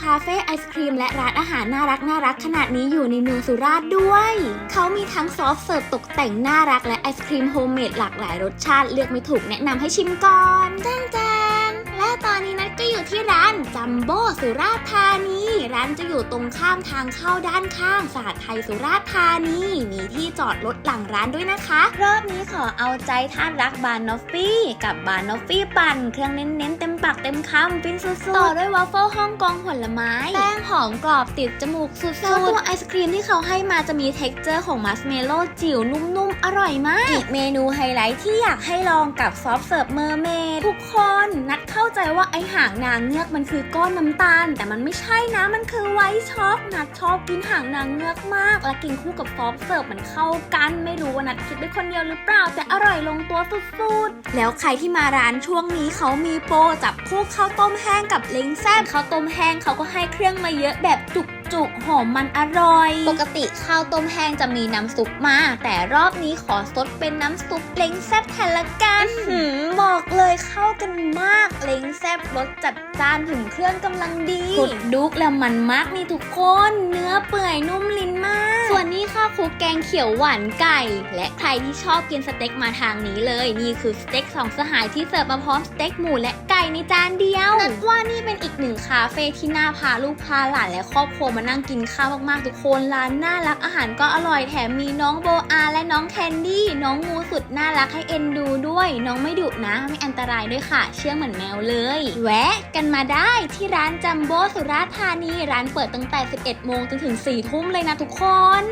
คาเฟ่ไอศครีมและร้านอาหารน่ารักน่ารักขนาดนี้อยู่ในเมืองสุราษฎร์ด้วย เขามีทั้งซอฟต์เสิร์ฟตกแต่งน่ารักและไอศครีมโฮมเมดหลากหลายรสชาติเลือกไม่ถูกแนะนำให้ชิมก่อนแจ้งแจงและตอนนี้นัดก็อยู่ที่ร้านจัมโบ้สุราษฎร์ธานี ร้านจะอยู่ตรงข้ามทางเข้าด้านข้างศาสหไทยสุราษฎร์ธานี มีที่จอดรถหลังร้านด้วยนะคะ รอบนี้ขอเอาใจท่านรักบานนอฟฟี่กับบานนอฟฟี่ปั่น เครื่องเน้นๆเต็มปากเต็มคำฟินสุดๆ ต่อด้วยวาฟเฟิลฮ่องกงผลไม้ แป้งหอมกรอบติดจมูกสุดๆแล้วตัวไอศครีมที่เขาให้มาจะมีเท็กเจอร์ของมัสเมโล่จิ๋วนุ่มๆ อร่อยมาก อีกเมนูไฮไลท์ที่อยากให้ลองกับซอฟต์เสิร์ฟเมอร์เมดทุกคนนัดเข้าใจว่าไอหางนางเงือกมันคือก้อนน้ำตาล แต่มันไม่ใช่นะมันคือไวท์ช็อกนัดชอบกินหางนางเงือกมาก และกินคู่กับซอฟต์เสิร์ฟมันเข้ากัน ไม่รู้ว่านัดคิดไปคนเดียวหรือเปล่า แต่อร่อยลงตัวสุดๆ แล้วใครที่มาร้านช่วงนี้เขามีโปรจับคู่ข้าวต้มแห้งกับเล้งแซ่บข้าวต้มแห้งเขาก็ให้เครื่องมาเยอะแบบจุกจุกๆหอมมันอร่อย ปกติข้าวต้มแห้งจะมีน้ำซุปมา แต่รอบนี้ขอซดเป็นน้ำซุปเล้งแซ่บแทนละกันหืมบอกเลยเข้ากันมากเล้งแซ่บรสจัดจ้านถึงเครื่องกำลังดีกดดุกแล้วมันมากนี่ทุกคน เนื้อเปื่อยนุ่มลิ้นมากส่วนนี้ข้าว คลุกแกงเขียวหวานไก่ และใครที่ชอบกินสเต็กมาทางนี้เลย นี่คือสเต็กสองสหายที่เสิร์ฟมาพร้อมสเต็กหมูและไก่ในจานเดียวนัดว่านี่เป็นอีกหนึ่งคาเฟ่ที่น่าพาลูกพาหลานและครอบครัวมานั่งกินข้าวมากๆทุกคนร้านน่ารักอาหารก็อร่อยแถมมีน้องโบอาและน้องแคนดี้น้องงูสุดน่ารักให้เอ็นดูด้วย น้องไม่ดุนะ ไม่อันตรายด้วยค่ะ เชื่องเหมือนแมวเลย แวะกันมาได้ที่ร้านจัมโบ้สุราษฎร์ธานีร้านเปิดตั้งแต่ 11 โมงจนถึง 4 ทุ่มเลยนะทุกคน